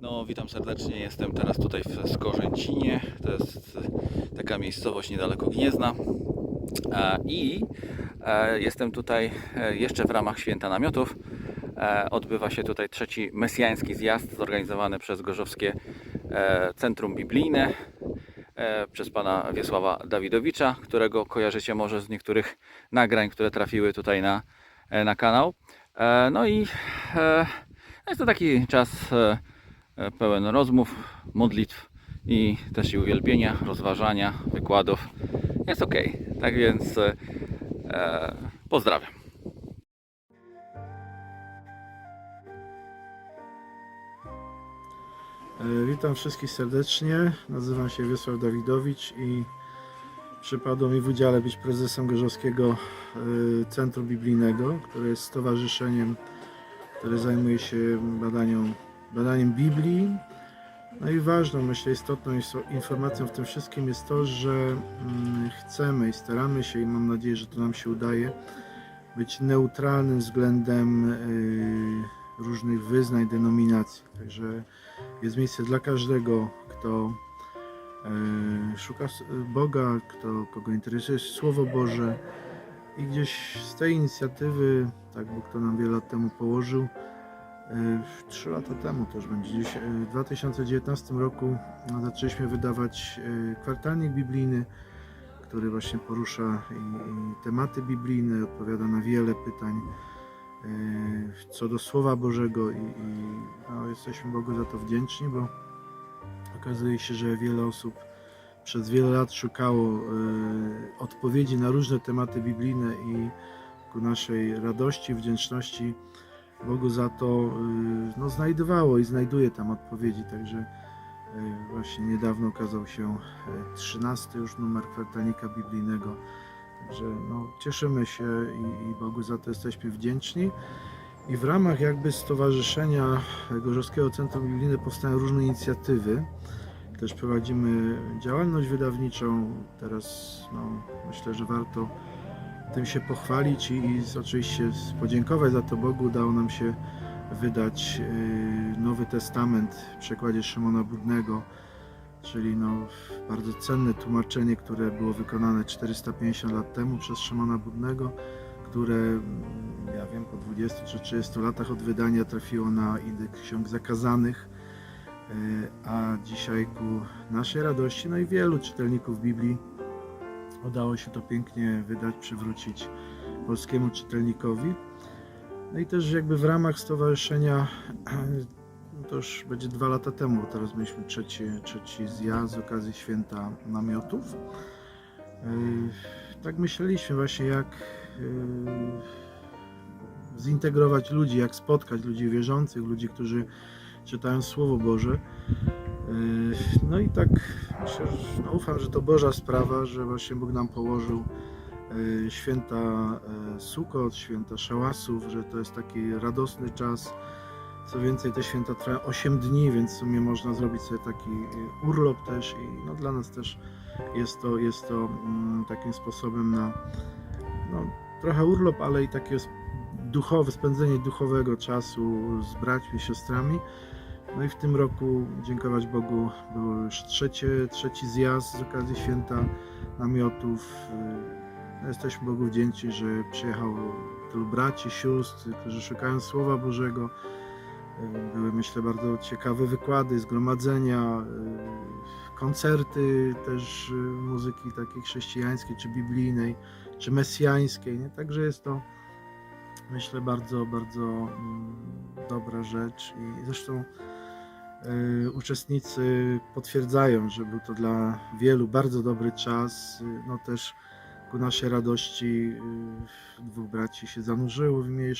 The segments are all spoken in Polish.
No, witam serdecznie. Jestem teraz tutaj w Skorzęcinie. To jest e, taka miejscowość niedaleko Gniezna. E, I e, jestem tutaj jeszcze w ramach Święta Namiotów. Odbywa się tutaj trzeci mesjański zjazd zorganizowany przez Gorzowskie Centrum Biblijne przez pana Wiesława Dawidowicza, którego kojarzycie może z niektórych nagrań, które trafiły tutaj na, na kanał. No i e, jest to taki czas pełen rozmów, modlitw i też i uwielbienia, rozważania, wykładów. Jest ok. Tak więc e, e, pozdrawiam. E, Witam wszystkich serdecznie. Nazywam się Wiesław Dawidowicz i przypadło mi w udziale być prezesem Gorzowskiego e, Centrum Biblijnego, które jest stowarzyszeniem, które zajmuje się badanią, badaniem Biblii. No i ważną, myślę, istotną informacją w tym wszystkim jest to, że mm, chcemy i staramy się i mam nadzieję, że to nam się udaje, być neutralnym względem e, różnych wyznań, denominacji. Także jest miejsce dla każdego, kto e, szuka Boga, kto, kogo interesuje Słowo Boże. I gdzieś z tej inicjatywy, tak Bóg to nam wiele lat temu położył, e, trzy lata temu już będzie, e, w 2019 roku zaczęliśmy wydawać e, kwartalnik biblijny, który właśnie porusza i, tematy biblijne, odpowiada na wiele pytań co do Słowa Bożego i, i no, jesteśmy Bogu za to wdzięczni, bo okazuje się, że wiele osób przez wiele lat szukało odpowiedzi na różne tematy biblijne i ku naszej radości, wdzięczności Bogu za to e, no, znajdowało i znajduje tam odpowiedzi, także e, właśnie niedawno ukazał się e, 13 już numer kwartalnika biblijnego. Także no, cieszymy się i, i Bogu za to jesteśmy wdzięczni. I w ramach jakby Stowarzyszenia Gorzowskiego Centrum Biblijne powstają różne inicjatywy. Też prowadzimy działalność wydawniczą. Teraz no, myślę, że warto tym się pochwalić i, i oczywiście podziękować za to Bogu. Udało nam się wydać y, Nowy Testament w przekładzie Szymona Budnego, czyli no, bardzo cenne tłumaczenie, które było wykonane 450 lat temu przez Szymona Budnego, które mm, ja wiem po 20 czy 30 latach od wydania trafiło na indeks ksiąg zakazanych, e, a dzisiaj ku naszej radości, no i wielu czytelników Biblii udało się to pięknie wydać, przywrócić polskiemu czytelnikowi. No i też jakby w ramach stowarzyszenia to już będzie dwa lata temu, teraz mieliśmy trzeci, trzeci zjazd z okazji święta namiotów. Yy, Tak myśleliśmy właśnie jak yy, zintegrować ludzi, jak spotkać ludzi wierzących, ludzi, którzy czytają Słowo Boże. Yy, No i tak myślę, że, no ufam, że to Boża sprawa, że właśnie Bóg nam położył yy, święta yy, Sukot, święta Szałasów, że to jest taki radosny czas. Co więcej, te święta trwają 8 dni, więc w sumie można zrobić sobie taki urlop też i no, dla nas też jest to, jest to mm, takim sposobem na no, trochę urlop, ale i takie duchowe, spędzenie duchowego czasu z braćmi, siostrami. No i w tym roku, dziękować Bogu, był już trzecie, trzeci zjazd z okazji święta namiotów. Yy, Jesteśmy Bogu wdzięczni, że przyjechało tylu braci, sióstr, którzy szukają Słowa Bożego. Były, myślę, bardzo ciekawe wykłady, zgromadzenia, koncerty też muzyki takiej chrześcijańskiej, czy biblijnej, czy mesjańskiej. Nie? Także jest to, myślę, bardzo, bardzo mm, dobra rzecz. I zresztą uczestnicy potwierdzają, że był to dla wielu bardzo dobry czas. No też ku naszej radości yy, dwóch braci się zanurzyło w imię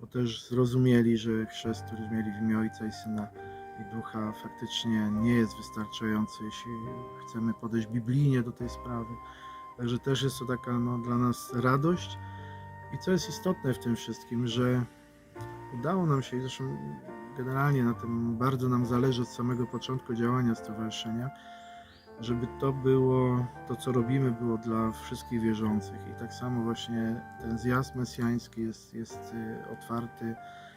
bo też zrozumieli, że chrzest, który mieli w imię Ojca i Syna i Ducha faktycznie nie jest wystarczający, jeśli chcemy podejść biblijnie do tej sprawy. Także też jest to taka no, dla nas radość. I co jest istotne w tym wszystkim, że udało nam się, zresztą generalnie na tym bardzo nam zależy od samego początku działania stowarzyszenia, żeby to było, to co robimy, było dla wszystkich wierzących. I tak samo właśnie ten zjazd mesjański jest, jest y, otwarty,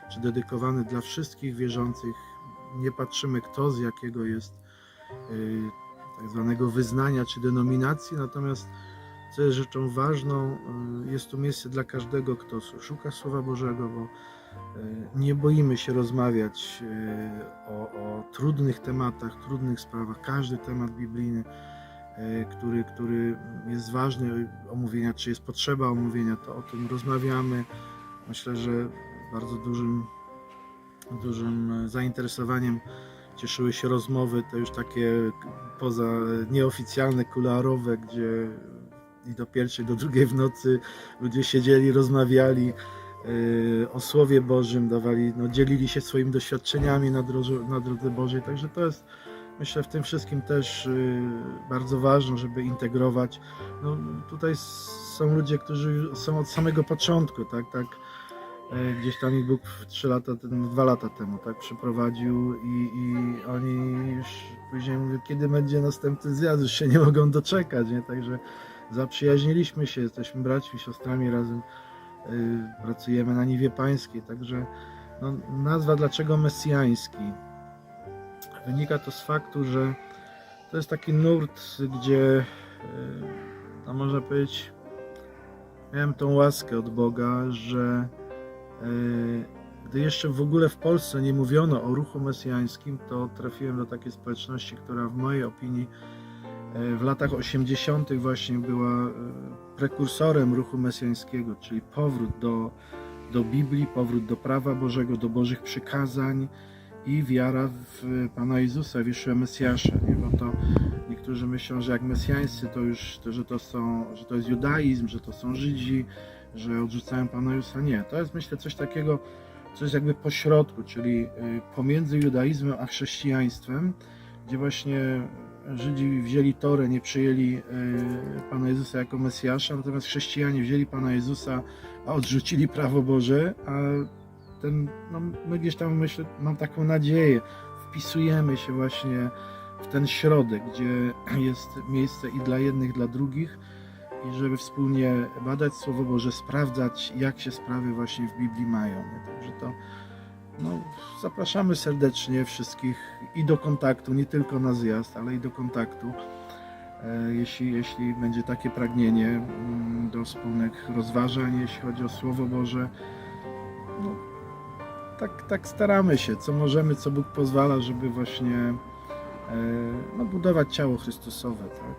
czy dedykowany dla wszystkich wierzących nie patrzymy kto z jakiego jest y, tak zwanego wyznania czy denominacji, natomiast co jest rzeczą ważną, y, jest tu miejsce dla każdego, kto szuka Słowa Bożego, bo nie boimy się rozmawiać y, o, o trudnych tematach, trudnych sprawach. Każdy temat biblijny, y, który, który jest ważny omówienia, czy jest potrzeba omówienia, to o tym rozmawiamy. Myślę, że bardzo dużym, dużym zainteresowaniem cieszyły się rozmowy, te już takie poza nieoficjalne, kularowe, gdzie i do pierwszej, do drugiej w nocy ludzie siedzieli, rozmawiali o Słowie Bożym, dawali, no, dzielili się swoimi doświadczeniami na drodze, na drodze Bożej. Także to jest, myślę, w tym wszystkim też yy, bardzo ważne, żeby integrować. No, tutaj są ludzie, którzy są od samego początku, tak, tak. e, Gdzieś tam ich Bóg w trzy lata, no, dwa lata temu, tak, przyprowadził i, i oni już później mówią, kiedy będzie następny zjazd, już się nie mogą doczekać, nie? Także zaprzyjaźniliśmy się, jesteśmy braćmi, siostrami, razem y, pracujemy na niwie pańskiej, także no, nazwa dlaczego mesjański? Wynika to z faktu, że to jest taki nurt, gdzie y, no można powiedzieć miałem tą łaskę od Boga, że y, gdy jeszcze w ogóle w Polsce nie mówiono o ruchu mesjańskim, to trafiłem do takiej społeczności, która w mojej opinii w latach 80. właśnie była e, prekursorem ruchu mesjańskiego, czyli powrót do, do Biblii, powrót do prawa Bożego, do Bożych przykazań i wiara w Pana Jezusa, w Jeszua Mesjasza, nie? bo to niektórzy myślą, że jak mesjańscy to już, to, że, to są, że to jest judaizm, że to są Żydzi, że odrzucają Pana Jezusa. Nie, to jest myślę coś takiego, co jest jakby pośrodku, czyli pomiędzy judaizmem a chrześcijaństwem, gdzie właśnie Żydzi wzięli Torę, nie przyjęli y, Pana Jezusa jako Mesjasza, natomiast chrześcijanie wzięli Pana Jezusa, a odrzucili prawo Boże, a ten, no, my gdzieś tam myślę, mam taką nadzieję, wpisujemy się właśnie w ten środek, gdzie jest miejsce i dla jednych, i dla drugich i żeby wspólnie badać Słowo Boże, sprawdzać jak się sprawy właśnie w Biblii mają. Także to no, zapraszamy serdecznie wszystkich i do kontaktu, nie tylko na zjazd, ale i do kontaktu. E, Jeśli, jeśli będzie takie pragnienie mm, do wspólnych rozważań, jeśli chodzi o Słowo Boże, no, tak, tak staramy się, co możemy, co Bóg pozwala, żeby właśnie e, no, budować ciało Chrystusowe, tak,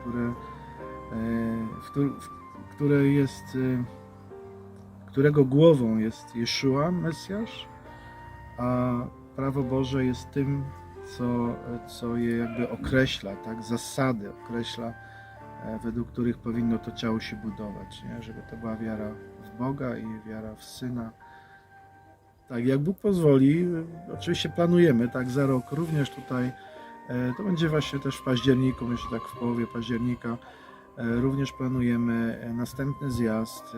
które, e, w, któr- w, które jest, którego głową jest Jeszua, Mesjasz, a prawo Boże jest tym, co, co je jakby określa, tak, zasady określa, e, według których powinno to ciało się budować, nie? żeby to była wiara w Boga i wiara w Syna. Tak, jak Bóg pozwoli, oczywiście planujemy, tak, za rok również tutaj, e, to będzie właśnie też w październiku, myślę tak w połowie października, e, również planujemy następny zjazd.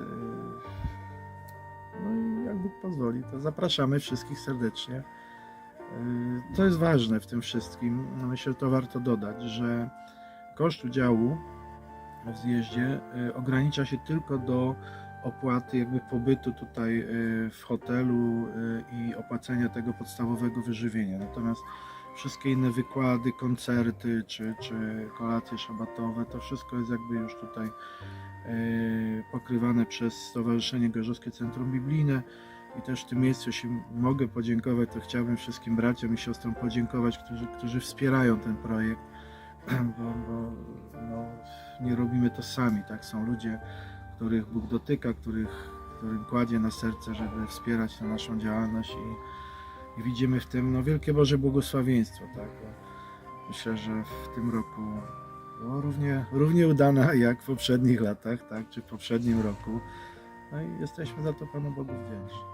No i jak Bóg pozwoli, to zapraszamy wszystkich serdecznie. E, To jest ważne w tym wszystkim. Myślę, że to warto dodać, że koszt udziału w zjeździe e, ogranicza się tylko do opłaty jakby pobytu tutaj e, w hotelu i opłacenia tego podstawowego wyżywienia. Natomiast wszystkie inne wykłady, koncerty czy, czy kolacje szabatowe, to wszystko jest jakby już tutaj e, pokrywane przez Stowarzyszenie Gorzowskie Centrum Biblijne. I też w tym miejscu, jeśli mogę podziękować, to chciałbym wszystkim braciom i siostrom podziękować, którzy, którzy wspierają ten projekt, bo, bo no, nie robimy to sami, tak? Są ludzie, których Bóg dotyka, których, którym kładzie na serce, żeby wspierać tę naszą działalność i, i widzimy w tym no, wielkie Boże błogosławieństwo, tak? Myślę, że w tym roku było równie, równie udana jak w poprzednich latach, tak? Czy w poprzednim roku. No i jesteśmy za to Panu Bogu wdzięczni.